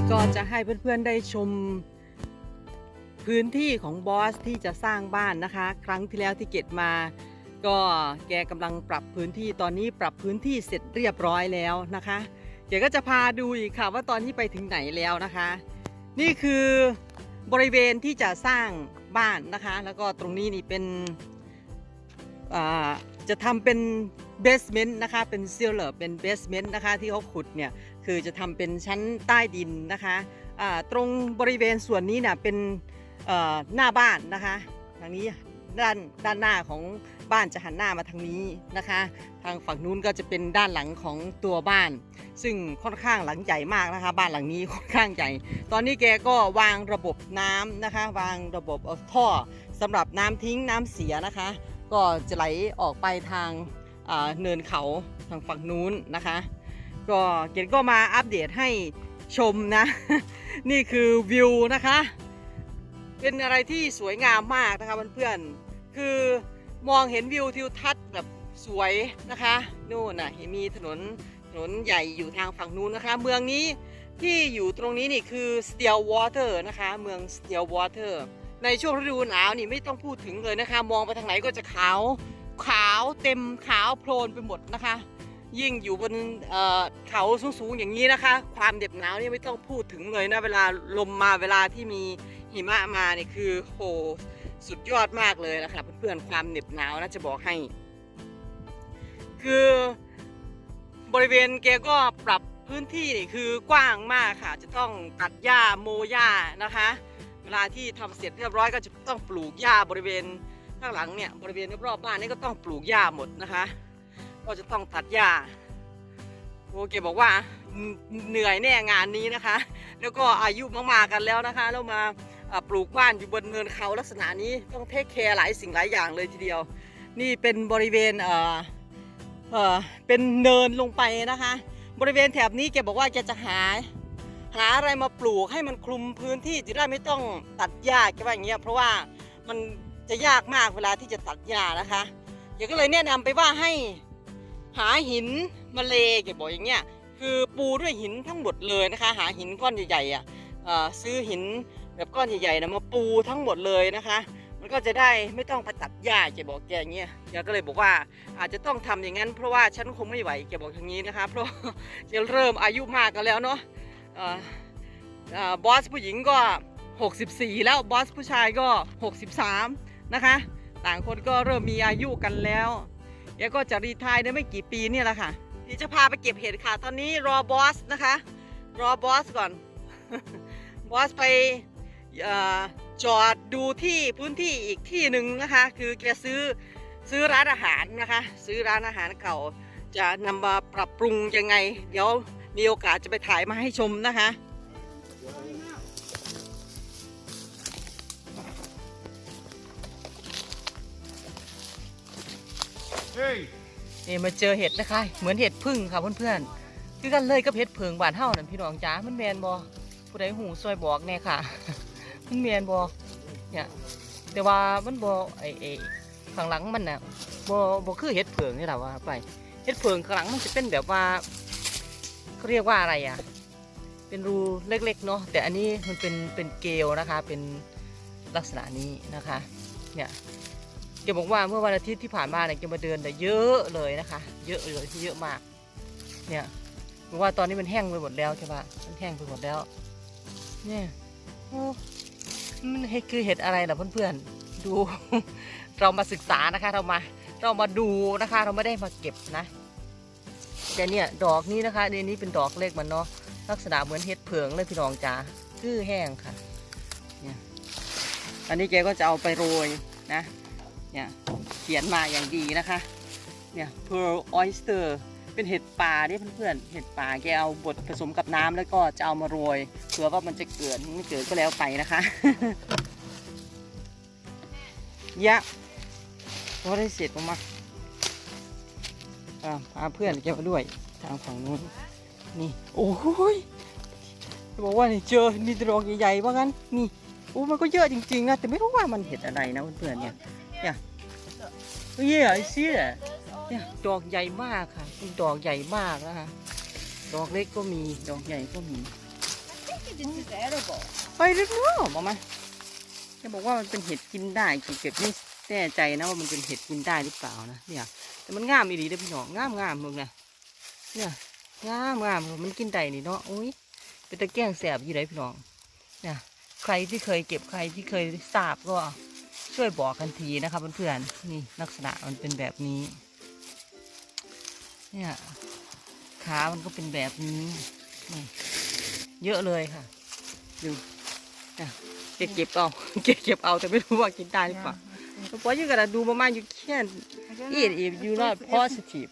กก็จะให้เพื่อนๆได้ชมพื้นที่ของบอสที่จะสร้างบ้านนะคะ ครั้งที่แล้วที่เกดมา ก็แกกำลังปรับพื้นที่ตอนนี้ปรับพื้นที่เสร็จเรียบร้อยแล้วนะคะเกดก็จะพาดูอีกค่ะว่าตอนนี้ไปถึงไหนแล้วนะคะ นี่คือบริเวณที่จะสร้างบ้านนะคะ แล้วก็ตรงนี้นี่เป็นจะทำเป็นเบสเมนต์นะคะเป็นเซลเลอร์เป็นเบสเมนต์นะคะที่เขาขุดเนี่ย คือจะทำเป็นชั้นใต้ดินนะคะอ่าตรงบริเวณส่วนนี้เนี่ยเป็นหน้าบ้านนะคะทางนี้ด้านด้านหน้าของบ้านจะหันหน้ามาทางนี้นะคะ ทางฝั่งนู้นก็จะเป็นด้านหลังของตัวบ้าน ซึ่งค่อนข้างหลังใหญ่มากนะคะ บ้านหลังนี้ค่อนข้างใหญ่ ตอนนี้แกก็วางระบบน้ำนะคะ วางระบบท่อสำหรับน้ำทิ้งน้ำเสียนะคะ ก็จะไหลออกไปทางเนินเขาทางฝั่งนู้นนะคะ ก็เกดก็มาอัปเดตให้ชมนะ นี่คือวิวนะคะ เป็นอะไรที่สวยงามมากนะคะเพื่อนๆคือมองเห็นวิวทิวทัศน์แบบสวยนะคะนู่นน่ะมีถนนถนนใหญ่อยู่ทางฝั่งนู้นนะคะ เมืองนี้ที่อยู่ตรงนี้นี่คือ Stillwater นะคะ เมือง Stillwater ในช่วงฤดูหนาวนี่ไม่ต้องพูดถึงเลยนะคะ มองไปทางไหนก็จะขาวขาวเต็มขาวโพลนไปหมดนะคะ ยิ่งอยู่บนเขาสูงๆอย่างนี้นะคะ ความเด็บหนาวนี่ไม่ต้องพูดถึงเลยนะเวลาลมมาเวลาที่มีหิมะมาเนี่ยคือโหสุดยอดมากเลยนะครับเพื่อนๆความเหน็บหนาวนะจะบอกให้ คือบริเวณแกก็ปรับพื้นที่นี่คือกว้างมากค่ะ จะต้องตัดหญ้าโมหญ้านะคะ เวลาที่ทำเสร็จเรียบร้อยก็จะต้องปลูกหญ้าบริเวณข้างหลังเนี่ยบริเวณรอบๆบ้านนี่ก็ต้องปลูกหญ้าหมดนะคะ ก็จะต้องตัดหญ้าโอเคบอกว่าเหนื่อยแน่งานนี้นะคะ แล้วก็อายุมากๆกันแล้วนะคะ แล้วมาปลูกบ้านอยู่บนเนินเขาลักษณะนี้ต้องเทคแคร์หลายสิ่งหลายอย่างเลยทีเดียว นี่เป็นบริเวณเอ่อเอ่อเป็นเนินลงไปนะคะ บริเวณแถบนี้แกบอกว่าแกจะหาหาอะไรมาปลูกให้มันคลุมพื้นที่จะได้ไม่ต้องตัดหญ้าแกว่าอย่างเงี้ยเพราะว่ามันจะยากมากเวลาที่จะตัดหญ้านะคะแกก็เลยแนะนำไปว่าให้ หาหินมาเลแกบอกอย่างเงี้ยคือปูด้วยหินทั้งหมดเลยนะคะ หาหินก้อนใหญ่ๆอะเอ่อซื้อหินแบบก้อนใหญ่ๆนะมาปูทั้งหมดเลยนะคะ มันก็จะได้ไม่ต้องไปตัดหญ้าแกบอกแกอย่างเงี้ยแกก็เลยบอกว่าอาจจะต้องทำอย่างนั้นเพราะว่าฉันคงไม่ไหวแกบอกอย่างนี้นะคะ เพราะแกเริ่มอายุมากกันแล้วเนาะบอสผู้หญิงก็ 64 แล้วบอสผู้ชายก็ 63 นะคะ ต่างคนก็เริ่มมีอายุกันแล้ว แกก็จะรีทายได้ไม่กี่ปีนี่แหละค่ะที่จะพาไปเก็บเห็ดค่ะ ตอนนี้รอบอสนะคะ รอบอสก่อน บอสไปอจอดดูที่พื้นที่อีกที่หนึ่งนะคะ คือแกซื้อซื้อร้านอาหารนะคะ ซื้อร้านอาหารเก่า จะนำมาปรับปรุงยังไง เดี๋ยวมีโอกาสจะไปถ่ายมาให้ชมนะคะ นี่มาเจอเห็ดนะคะ เหมือนเห็ดพึ่งค่ะเพื่อนๆคือกันเลยกับเห็ดเพิงบานเฮานั่นพี่น้องจ๋ามันแมนบ่ผู้ใดหูซอยบอกแน่ค่ะ มันแมนบ่เนี่ยแต่ว่ามันบ่ไอไอข้างหลังมันน่ะบ่บ่คือเห็ดเพิงนี่แหละว่าไปเห็ดเพิงข้างหลังมันจะเป็นแบบว่าเขาเรียกว่าอะไรอะ เป็นรูเล็กๆเนาะแต่อันนี้มันเป็นเป็นเกลนะคะ เป็นลักษณะนี้นะคะ เนี่ย แกบอกว่าเมื่อวันอาทิตย์ที่ผ่านมาเนี่ยแกมาเดินแต่เยอะเลยนะคะ เยอะเลยที่เยอะมาก เนี่ยบอกว่าตอนนี้มันแห้งไปหมดแล้วใช่ปะมันแห้งไปหมดแล้ว เนี่ยโอ้มันคือเห็ดอะไรล่ะเพื่อนๆ ดู เรามาศึกษานะคะ เรามา เรามาดูนะคะ เราไม่ได้มาเก็บนะ แต่เนี่ยดอกนี้นะคะในนี้เป็นดอกเล็กมันเนาะ ลักษณะเหมือนเห็ดเผืองเลยพี่น้องจ๋า คือแห้งค่ะ เนี่ย อันนี้แกก็จะเอาไปโรยนะ เนี่ยเขียนมาอย่างดีนะคะ เนี่ย pearl oyster เป็นเห็ดป่าเนี่ยเพื่อนๆ เห็ดป่าแกเอาบดผสมกับน้ำแล้วก็จะเอามาโรยเผื่อว่ามันจะเกิดไม่เกิดก็แล้วไปนะคะยะว่าได้เสร็จมาอ่าพาเพื่อนแกมาด้วยทางฝั่งนู้นนี่ โอ้ยบอกว่านี่เจอมีดอกใหญ่ๆว่างั้นนี่โอ้มันก็เยอะจริงๆนะแต่ไม่รู้ว่ามันเห็ดอะไรนะเพื่อนๆเนี่ย เนี่ยเฮ้ยไอ้เสียเนี่ยดอกใหญ่มากค่ะเป็นดอกใหญ่มากนะคะดอกเล็กก็มีดอกใหญ่ก็มี this is edible. ไปเรื่อยๆบอกมาแกบอกว่ามันเป็นเห็ดกินได้เก็บไม่แน่ใจนะว่ามันเป็นเห็ดกินได้หรือเปล่านะเนี่ยแต่มันงามอีหลีเด้อพี่น้องงามงามมึงนะเนี่ยงามงามมันกินได้นี่เนาะอุ้ยเป็นตะแกรงแสบอยู่ไรพี่น้องเนี่ยใครที่เคยเก็บใครที่เคยทราบก็ ช่วยบอกกันทีนะครับเพื่อนๆนี่ลักษณะมันเป็นแบบนี้ เนี่ยขามันก็เป็นแบบนี้นี่เยอะเลยค่ะดูอะเก็บเก็บเอาเก็บเก็บเอาแต่ไม่รู้ว่ากินได้หรือเปล่าเพราะ you gotta do mama you can't I don't eat know. if you If- not if- positive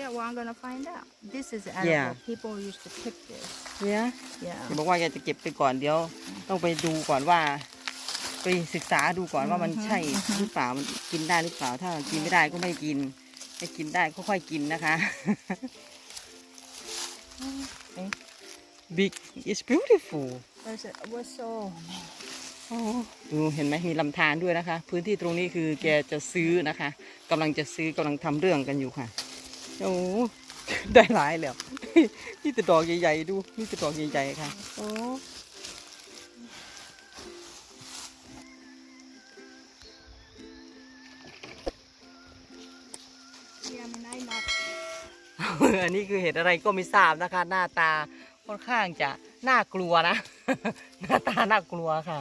Yeah, well, I'm gonna find out. This is edible. Yeah. People used to pick this. เนี่ย Yeah. บอกว่าอยากจะเก็บไปก่อนเดี๋ยว ต้องไปดูก่อนว่า ไปศึกษาดูก่อนว่ามันอือฮึใช่อือฮึหรือเปล่ามันกินได้หรือเปล่า ถ้ากินไม่ได้ก็ไม่กินถ้ากินได้ก็ค่อยกินนะคะ big is beautiful There's a, what's so อ๋อดูเห็นไหมมีลำธารด้วยนะคะ พื้นที่ตรงนี้คือแกจะซื้อนะคะกำลังจะซื้อกำลังทำเรื่องกันอยู่ค่ะโอ้ได้หลายแล้วนี่แต่ดอกใหญ่ๆดูนี่แต่ดอกใหญ่ๆค่ะโอ้ อันนี้คือเห็ดอะไรก็ไม่ทราบนะคะ หน้าตาค่อนข้างจะน่ากลัวนะ หน้าตาน่ากลัวค่ะ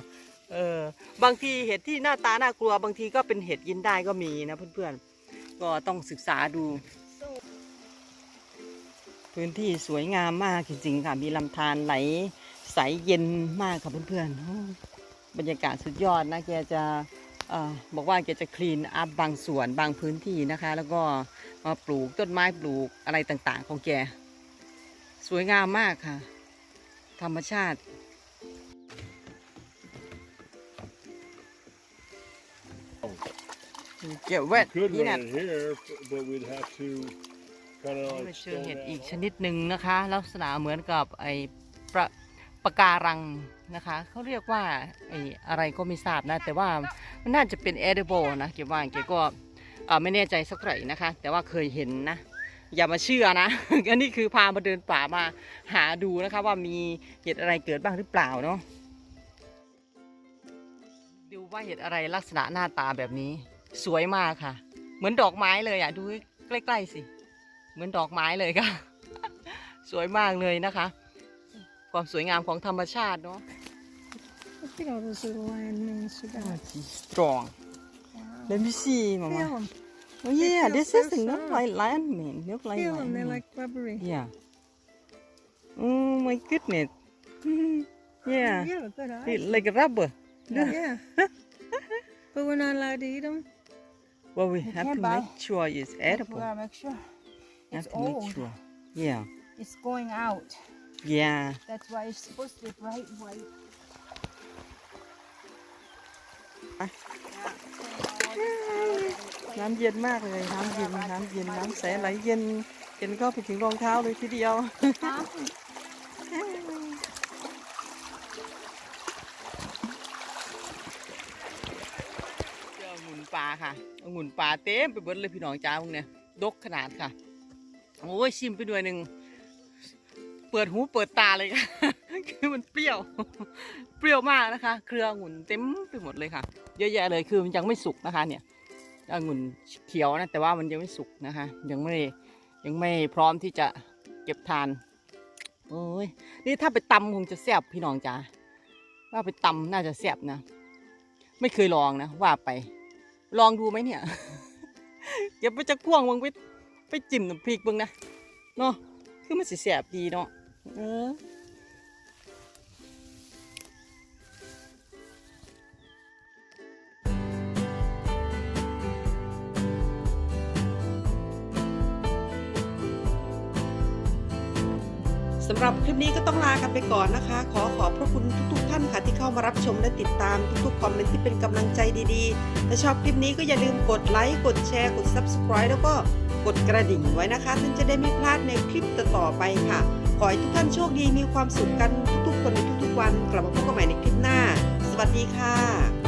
เออบางทีเห็ดที่หน้าตาน่ากลัว บางทีก็เป็นเห็ดกินได้ก็มีนะเพื่อนๆ ก็ต้องศึกษาดู พื้นที่สวยงามมากจริงๆค่ะ มีลำธารไหลใสเย็นมากค่ะเพื่อนๆโอ้บรรยากาศสุดยอดนะแกจะ บอกว่าแกจะคลีนอัพบางส่วนบางพื้นที่นะคะ แล้วก็มาปลูกต้นไม้ปลูกอะไรต่างๆ ของแก สวยงามมากค่ะ ธรรมชาติเกี่ยวเวท Could นี่ run นะ it here, but we'd have to kind of ไป like เจอ stone เห็ด that อีก out. ชนิดหนึ่งนะคะ ลักษณะเหมือนกับไอ้ ปะการังนะคะเขาเรียกว่าไอ้อะไรก็ไม่ทราบนะ แต่ว่ามันน่าจะเป็น edible นะเก็บว่าเก็บก็ไม่แน่ใจสักเท่าไหร่นะคะ แต่ว่าเคยเห็นนะ อย่ามาเชื่อนะ อันนี้คือพามาเดินป่ามาหาดูนะคะว่ามีเห็ดอะไรเกิดบ้างหรือเปล่าเนาะดูว่าเห็ดอะไรลักษณะหน้าตาแบบนี้ สวยมากค่ะ เหมือนดอกไม้เลยอะดูใกล้ๆสิ เหมือนดอกไม้เลยค่ะ สวยมากเลยนะคะ ความสวยงามของธรรมชาติเนาะ look at all those little lion manes you got. strong Wow. let me see mama Feel them. oh yeah feel this so is the look soft. like lion man look like Feel lion them. They're man. like rubbery. yeah oh my goodness yeah You have a good eye. Feel like a rubber Yeah. but we're not allowed to eat them. well we You have can't to buy- make sure it's edible gotta make sure. you have It's to make old. sure yeah It's going out. Yeah That's why it's supposed to be bright white. Ah. น้ำเย็นมากเลย น้ำเย็น น้ำเย็น น้ำใสไหลเย็นเย็นก็ไปถึงรองเท้าเลยทีเดียว เจอองุ่นปลาค่ะองุ่นปลาเต็มไปหมดเลยพี่น้องจ้าพวกเนี้ยดกขนาดค่ะ โอ้ยชิมไปด้วยหนึ่ง เปิดหูเปิดตาเลยค่ะ คือมันเปรี้ยว เปรี้ยวมากนะคะ เครือองุ่นเต็มไปหมดเลยค่ะ เยอะแยะเลยคือมันยังไม่สุกนะคะ เนี่ยองุ่นเขียวนะแต่ว่ามันยังไม่สุกนะคะ ยังไม่ยังไม่พร้อมที่จะเก็บทานโอ้ยนี่ถ้าไปตำคงจะแซ่บพี่น้องจ๋าว่าไปตำน่าจะแซ่บนะ ไม่เคยลองนะว่าไป ลองดูไหมเนี่ยเก็บไปจะพ่วงมึงไปไปจิ้มน้ำพริกมึงนะเนาะคือมันสิแซ่บดีเนาะ เออสำหรับคลิปนี้ก็ต้องลากันไปก่อนนะคะ ขอขอบพระคุณทุกๆ ท่านค่ะที่เข้ามารับชมและติดตามทุกๆ คอมเมนต์ที่เป็นกำลังใจดีๆ ถ้าชอบคลิปนี้ก็อย่าลืมกดไลค์ กดแชร์ กด Subscribe แล้วก็กดกระดิ่งไว้นะคะซึ่งจะได้ไม่พลาดในคลิปต่อๆไปค่ะ ขอให้ทุกท่านโชคดีมีความสุขกันทุกๆคนในทุกๆวัน กลับมาพบกันใหม่ในคลิปหน้า สวัสดีค่ะ